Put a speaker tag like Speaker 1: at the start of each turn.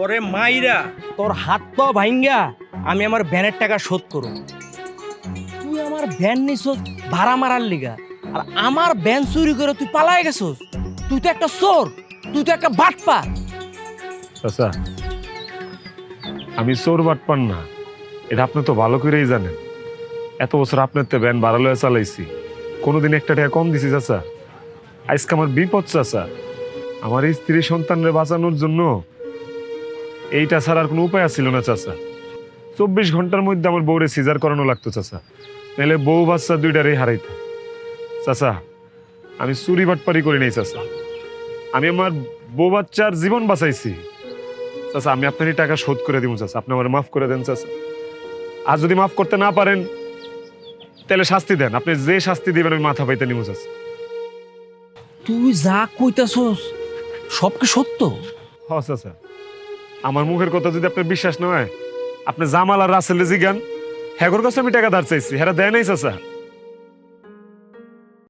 Speaker 1: তোরে মাইরা তোর হাত পা ভাঙ্গা আমি আমার ভ্যানের টাকা শোধ করব। তুই আমার ভ্যান নিছস ভাড়া মারার লিগা। আর আমার ভ্যান চুরি করে তুই পালায় গেছস। তুই তো একটা চোর, তুই তো একটা বাটপা
Speaker 2: চাচা, আমি চোর বাটপান না। এটা আপনি তো ভালো করেই জানেন। এত বছর আপনার তো ব্যান ভাড়া লয়ে চালাইছি। কোনোদিন একটা টাকা কম দিছি, চাচা। আজকে আমার বিপদ, চাচা। আমার এই স্ত্রী সন্তানরে বাঁচানোর জন্য এইটা ছাড়া আর কোনো উপায় ছিল না চাচা। চব্বিশ ঘণ্টার মধ্যে আমার বউরে সিজার করানো লাগতো চাচা। নাহলে বউ বাচ্চা দুইটারই হারাইতো। চাচা আমি চুরি বাটপারি করি নাই চাচা। আমি আমার বউ বাচ্চার জীবন বাঁচাইছি। চাচা আমি আপনার টাকা শোধ করে দিব চাচা। আপনি আমার মাফ করে দেন চাচা। আর যদি মাফ করতে না পারেন তাহলে শাস্তি দেন। আপনি যে শাস্তি দিবেন আমি মাথা পাইতে নিব চাচা।
Speaker 1: তুই যা কইতাছস সব কি সত্য?
Speaker 2: হ চাচা। আমার মুখের কথা যদি আপনার বিশ্বাস না হয়, আপনি জামাল আর রাসেল জিগান হ্যাগর কাছে আমি টাকা ধার চাইছি হ্যাঁ দেয় নাই, চাচা।